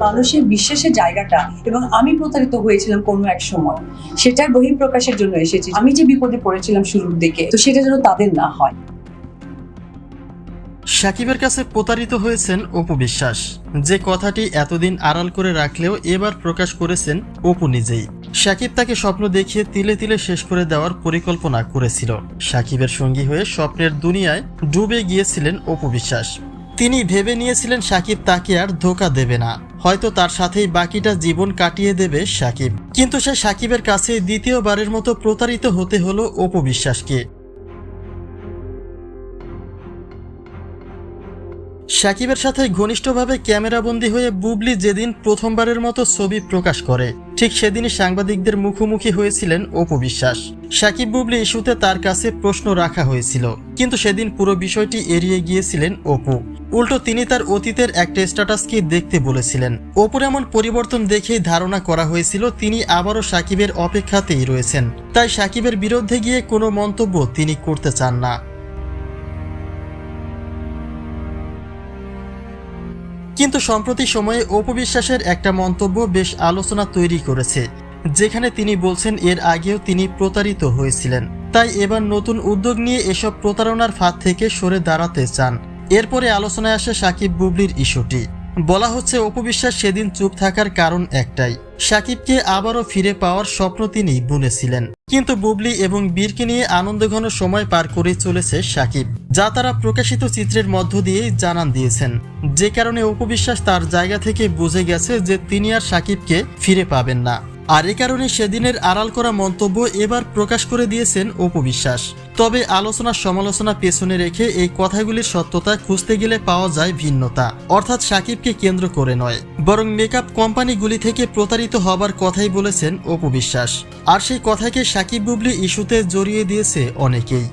মানুষের বিশ্বাসের জায়গাটা এবং আমি প্রতারিত হয়েছিলাম কোনো এক সময়, সেটার বহিঃপ্রকাশের জন্য এসেছি। আমি যে বিপদে পড়েছিলাম শুরুর দিকে, তো সেটা যেন তাদের না হয়। সাকিবের কাছে প্রতারিত হয়েছেন অপু বিশ্বাস। যে কথাটি এতদিন আড়াল করে রাখলেও এবার প্রকাশ করেছেন অপু নিজেই। সাকিব তাকে স্বপ্ন দেখিয়ে তিলে তিলে শেষ করে দেওয়ার পরিকল্পনা করেছিল। সাকিবের সঙ্গী হয়ে স্বপ্নের দুনিয়ায় ডুবে গিয়েছিলেন অপু বিশ্বাস। তিনি ভেবে নিয়েছিলেন সাকিব তাকে আর ধোকা দেবে না। হয়তো তার সাথেই বাকিটা জীবন কাটিয়ে দেবে সাকিব। কিন্তু সে সাকিবের কাছে দ্বিতীয়বারের মতো প্রতারিত হতে হলো অপবিশ্বাসকে সাকিবের সাথে ঘনিষ্ঠভাবে ক্যামেরাবন্দী হয়ে বুবলি যেদিন প্রথমবারের মতো ছবি প্রকাশ করে, ঠিক সেদিনই সাংবাদিকদের মুখোমুখি হয়েছিলেন অপু বিশ্বাস। সাকিব বুবলি ইস্যুতে তার কাছে প্রশ্ন রাখা হয়েছিল, কিন্তু সেদিন পুরো বিষয়টি এড়িয়ে গিয়েছিলেন অপু। উল্টো তিনি তার অতীতের একটা স্ট্যাটাসকে দেখতে বলেছিলেন। অপুর এমন পরিবর্তন দেখেই ধারণা করা হয়েছিল, তিনি আবারও সাকিবের অপেক্ষাতেই রয়েছেন। তাই সাকিবের বিরুদ্ধে গিয়ে কোনো মন্তব্য তিনি করতে চান না। কিন্তু সম্প্রতি সময়ে অপবিশ্বাসের একটা মন্তব্য বেশ আলোচনা তৈরি করেছে, যেখানে তিনি বলছেন, এর আগেও তিনি প্রতারিত হয়েছিলেন। তাই এবার নতুন উদ্যোগ নিয়ে এসব প্রতারণার ফাঁদ থেকে সরে দাঁড়াতে চান। এরপরে আলোচনায় আসে সাকিব বুবলির ইস্যুটি। বলা হচ্ছে, অপবিশ্বাস সেদিন চুপ থাকার কারণ একটাই, সাকিবকে আবারও ফিরে পাওয়ার স্বপ্ন তিনি বুনেছিলেন। কিন্তু বুবলি এবং বীরকে নিয়ে আনন্দঘন সময় পার করে চলেছে সাকিব, যা তারা প্রকাশিত চিত্রের মধ্য দিয়েই জানান দিয়েছেন। যে কারণে অপবিশ্বাস তার জায়গা থেকে বুঝে গেছে যে তিনি আর সাকিবকে ফিরে পাবেন না। আর এ কারণে সেদিনের আড়াল করা মন্তব্য এবার প্রকাশ করে দিয়েছেন অপবিশ্বাস তবে আলোচনা সমালোচনা পেছনে রেখে এই কথাগুলির সত্যতা খুঁজতে গেলে পাওয়া যায় ভিন্নতা। অর্থাৎ সাকিবকে কেন্দ্র করে নয়, বরং মেকআপ কোম্পানিগুলি থেকে প্রতারিত হবার কথাই বলেছেন অপবিশ্বাস আর সেই কথাকে সাকিব বুবলি ইস্যুতে জড়িয়ে দিয়েছে অনেকেই।